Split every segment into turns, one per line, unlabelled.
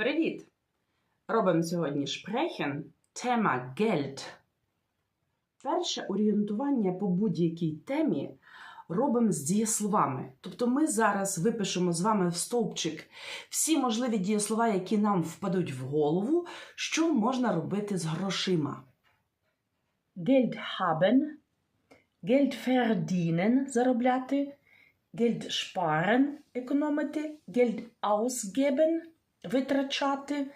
Привіт! Робимо сьогодні шпрехен тема Geld. Перше орієнтування по будь-якій темі робимо з дієсловами. Тобто ми зараз випишемо з вами в стовпчик всі можливі дієслова, які нам впадуть в голову, що можна робити з грошима. Geld haben, Geld verdienen – заробляти, Geld sparen – економити, Geld ausgeben – витрачати,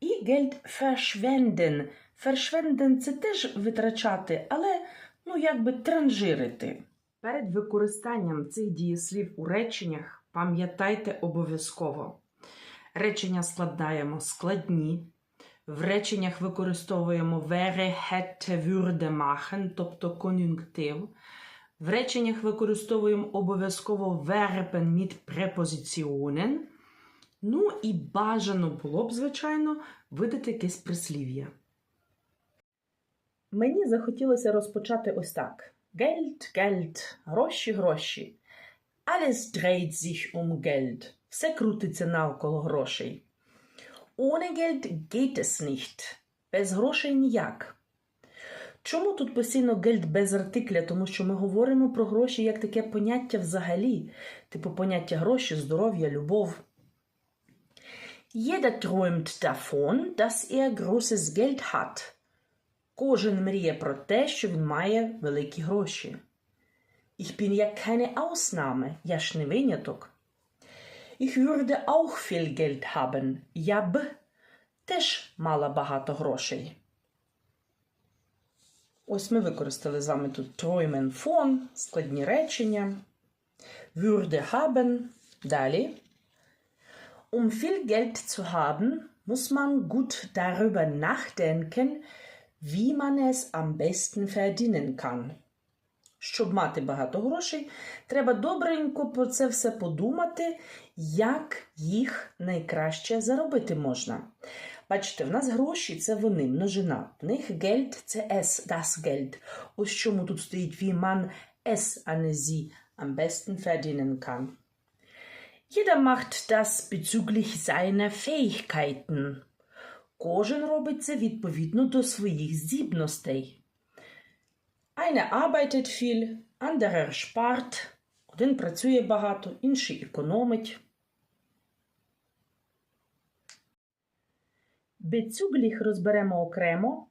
і Geld verschwenden. Verschwenden – це теж витрачати, але ну якби транжирити. Перед використанням цих дієслів у реченнях пам'ятайте обов'язково. Речення складаємо складні. В реченнях використовуємо wäre, hätte, würde, machen, тобто кон'юнктив. В реченнях використовуємо обов'язково verben mit препозиціонен. Ну і бажано було б, звичайно, видати якесь прислів'я. Мені захотілося розпочати ось так: Geld, Geld, гроші, гроші. Alles dreht sich um Geld. Все крутиться навколо грошей. Ohne Geld geht es nicht. Без грошей ніяк. Чому тут постійно гельд без артикля? Тому що ми говоримо про гроші як таке поняття взагалі, типу поняття гроші, здоров'я, любов. Jeder träumt davon, dass er großes Geld hat. Кожен мріє про те, що він має великі гроші. Ich bin ja keine Ausnahme, я ж не виняток. Ich würde auch viel Geld haben. Я б теж мала багато грошей. Ось ми використали з вами тут träumen von, складні речення. Würde haben. Далі. Um viel Geld zu haben, muss man gut darüber nachdenken, wie man es am besten verdienen kann. Щоб мати багато грошей, треба добренько про це все подумати, як їх найкраще заробити можна. Бачите, в нас гроші це вони, множина. В них Geld – це es, das Geld. Ось чому тут стоїть wie man es, а не sie am besten verdienen kann. Jeder macht das bezüglich seiner Fähigkeiten. Кожен робить це відповідно до своїх здібностей. Eine arbeitet viel, anderer spart. Один працює багато, інший економить. Безцюгліх розберемо окремо.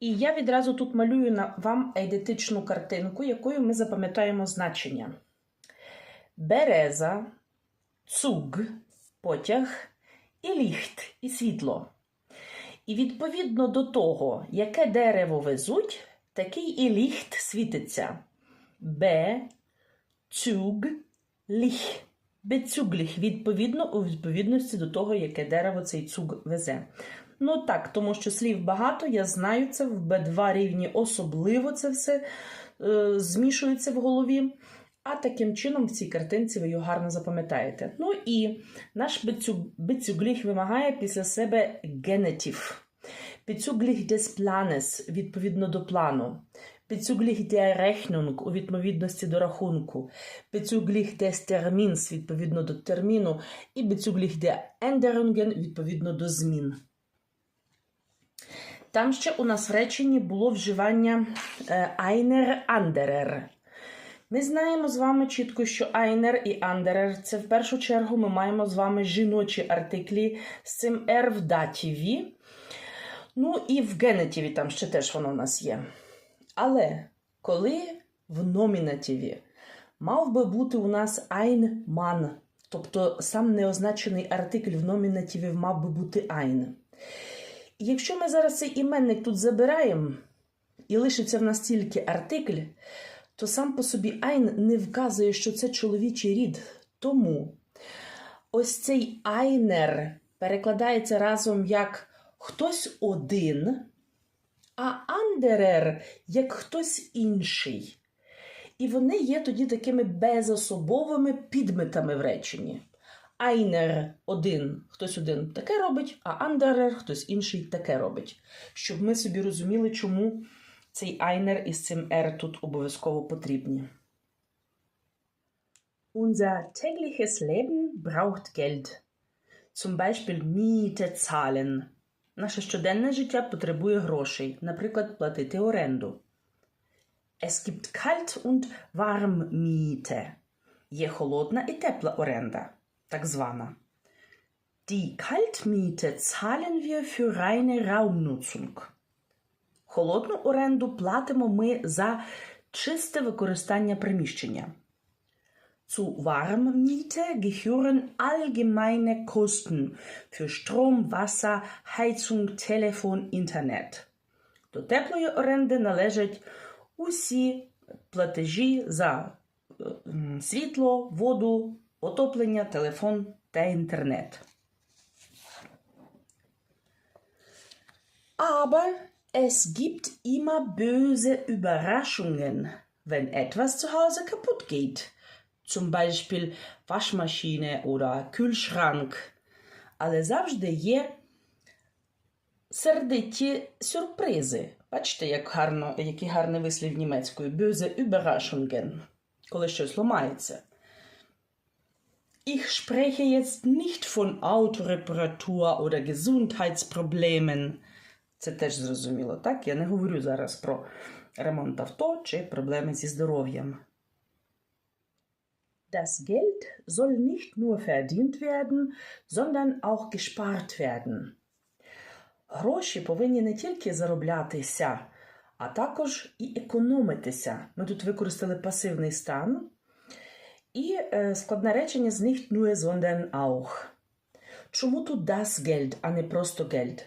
І я відразу тут малюю вам ейдетичну картинку, якою ми запам'ятаємо значення. Береза, цуг, потяг і ліхт, і світло. І відповідно до того, яке дерево везуть, такий і ліхт світиться. Б, цюг, ліх. Бецюгліх, відповідно, у відповідності до того, яке дерево цей цуг везе. Ну так, тому що слів багато, я знаю це, в Б2 рівні особливо це все е, змішується в голові. А таким чином в цій картинці ви його гарно запам'ятаєте. Ну і наш бецюгліх вимагає після себе генетив. Bezüglich des Planes, відповідно до плану. Bezüglich der Rechnung, у відповідності до рахунку. Bezüglich des Termins, відповідно до терміну. І bezüglich der Änderungen, відповідно до змін. Там ще у нас в реченні було вживання einer anderer. Ми знаємо з вами чітко, що einer і anderer – це в першу чергу ми маємо з вами жіночі артиклі з цим «er» в датіві. Ну і в генетиві там ще теж воно у нас є. Але коли в номінативі мав би бути у нас ein Mann, тобто сам неозначений артикль в номінативі мав би бути ein. І якщо ми зараз цей іменник тут забираємо, і лишиться в нас тільки артикль, то сам по собі ein не вказує, що це чоловічий рід. Тому ось цей einer перекладається разом як хтось один, а андерер як хтось інший. І вони є тоді такими безособовими підметами в реченні. Айнер один, хтось один таке робить, а андерер хтось інший таке робить. Щоб ми собі розуміли, чому цей айнер із цим «р» тут обов'язково потрібні. Unser tägliches Leben braucht Geld. Zum Beispiel Miete zahlen. Наше щоденне життя потребує грошей, наприклад, платити оренду. Es gibt Kalt- und Warmmiete. Є холодна і тепла оренда, так звана. Die Kaltmiete zahlen wir für reine Raumnutzung. Холодну оренду платимо ми за чисте використання приміщення. Zu Warmmiete gehören allgemeine Kosten für Strom, Wasser, Heizung, Telefon, Internet. До теплої оренди належать усі платежі за е, світло, воду, отоплення, телефон та інтернет. Aber es gibt immer böse Überraschungen, wenn etwas zu Hause kaputt geht. Zum Beispiel Waschmaschine oder Kühlschrank. Але завжди є сердиті сюрпризи. Бачите, як гарно, який гарний вислів німецькою. Böse Überraschungen. Коли щось ламається. Ich spreche jetzt nicht von Autoreparatur oder Gesundheitsproblemen. Це теж зрозуміло, так? Я не говорю зараз про ремонт авто чи проблеми зі здоров'ям. Das Geld soll nicht nur verdient werden, sondern auch gespart werden. Гроші повинні не тільки зароблятися, а також і економитися. Ми тут використали пасивний стан. І е, складне речення з nicht nur, sondern auch. Чому тут das Geld, а не просто Geld?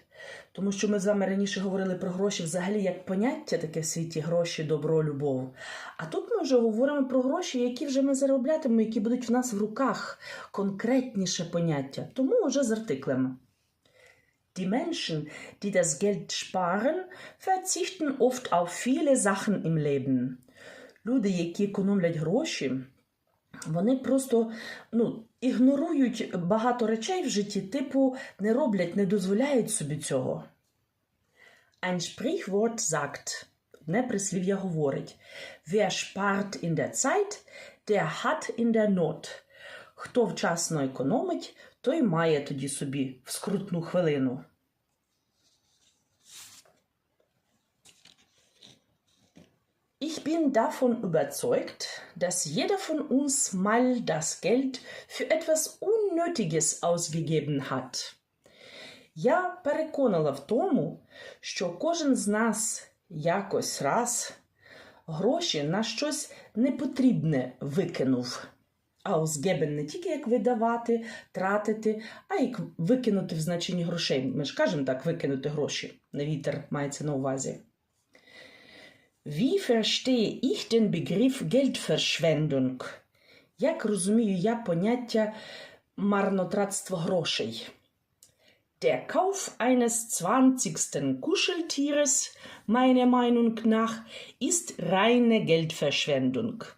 Тому що ми з вами раніше говорили про гроші взагалі як поняття таке в світі гроші, добро, любов. А тут ми вже говоримо про гроші, які вже ми зароблятимемо, які будуть в нас в руках, конкретніше поняття. Тому вже з артиклем. Die Menschen, die das Geld sparen, verzichten oft auf viele Sachen im Leben. Люди, які економлять гроші, вони просто ну, ігнорують багато речей в житті, типу не роблять, не дозволяють собі цього. Ein Sprichwort sagt, одне прислів'я говорить, Wer spart in der Zeit, der hat in der Not. Хто вчасно економить, той має тоді собі в скрутну хвилину. Ich bin davon überzeugt, dass jeder von uns mal das Geld für etwas Unnötiges ausgegeben hat. Я переконала в тому, що кожен з нас якось раз гроші на щось непотрібне викинув. Ausgeben не тільки як видавати, тратити, а як викинути в значенні грошей. Ми ж кажемо так, викинути гроші. На вітер мається на увазі. Wie verstehe ich den Begriff Geldverschwendung? Як розумію я поняття марнотратства грошей? Der Kauf eines 20. Kuscheltieres, meiner Meinung nach, ist reine Geldverschwendung.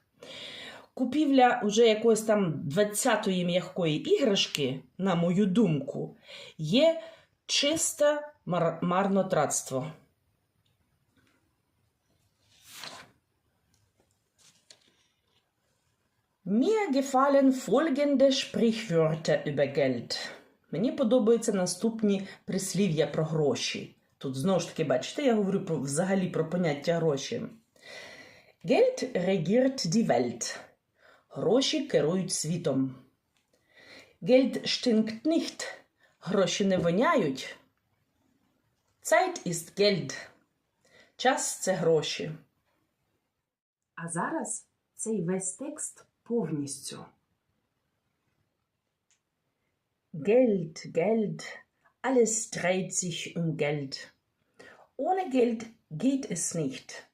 Купівля уже якоїсь там 20-ї м'якої іграшки, на мою думку, є чисте мар- марнотратство. Mir gefallen folgende Sprichwörter über Geld. Мені подобаються наступні прислів'я про гроші. Тут знову ж таки, бачите, я говорю про, взагалі про поняття гроші. Geld regiert die Welt. Гроші керують світом. Geld stinkt nicht. Гроші не воняють. Zeit ist Geld. Час це гроші. А зараз цей весь текст повністю. Geld, Geld, alles dreht sich um Geld. Ohne Geld geht es nicht.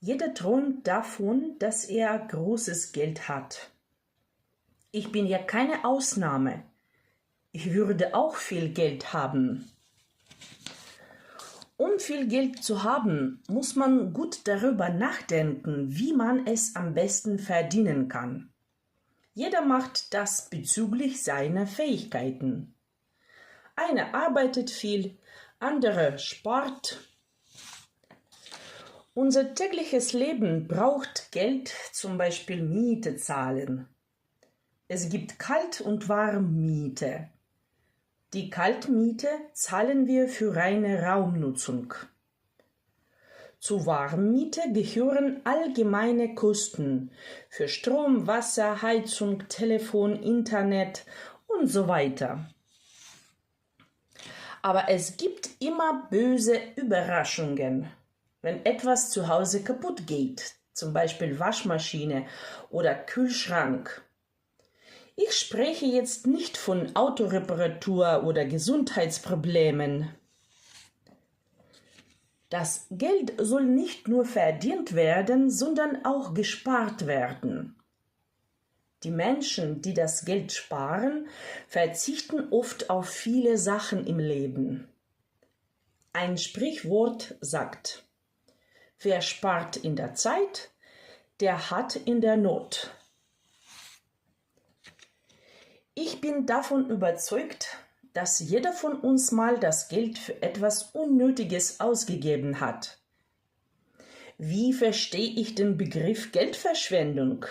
Jeder träumt davon, dass er großes Geld hat. Ich bin ja keine Ausnahme. Ich würde auch viel Geld haben. Um viel Geld zu haben, muss man gut darüber nachdenken, wie man es am besten verdienen kann. Jeder macht das bezüglich seiner Fähigkeiten. Einer arbeitet viel, andere spart. Unser tägliches Leben braucht Geld, zum Beispiel Miete zahlen. Es gibt Kalt- und Warmmiete. Die Kaltmiete zahlen wir für reine Raumnutzung. Zur Warmmiete gehören allgemeine Kosten für Strom, Wasser, Heizung, Telefon, Internet und so weiter. Aber es gibt immer böse Überraschungen, wenn etwas zu Hause kaputt geht, zum Beispiel Waschmaschine oder Kühlschrank. Ich spreche jetzt nicht von Autoreparatur oder Gesundheitsproblemen. Das Geld soll nicht nur verdient werden, sondern auch gespart werden. Die Menschen, die das Geld sparen, verzichten oft auf viele Sachen im Leben. Ein Sprichwort sagt, wer spart in der Zeit, der hat in der Not. Ich bin davon überzeugt, dass jeder von uns mal das Geld für etwas Unnötiges ausgegeben hat. Wie verstehe ich den Begriff Geldverschwendung?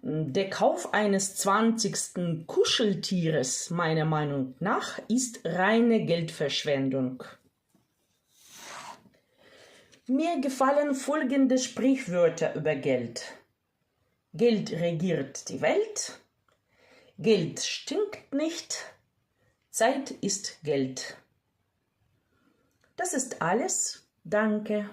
Der Kauf eines zwanzigsten Kuscheltieres, meiner Meinung nach, ist reine Geldverschwendung. Mir gefallen folgende Sprichwörter über Geld. Geld regiert die Welt, Geld stinkt nicht, Zeit ist Geld. Das ist alles. Danke.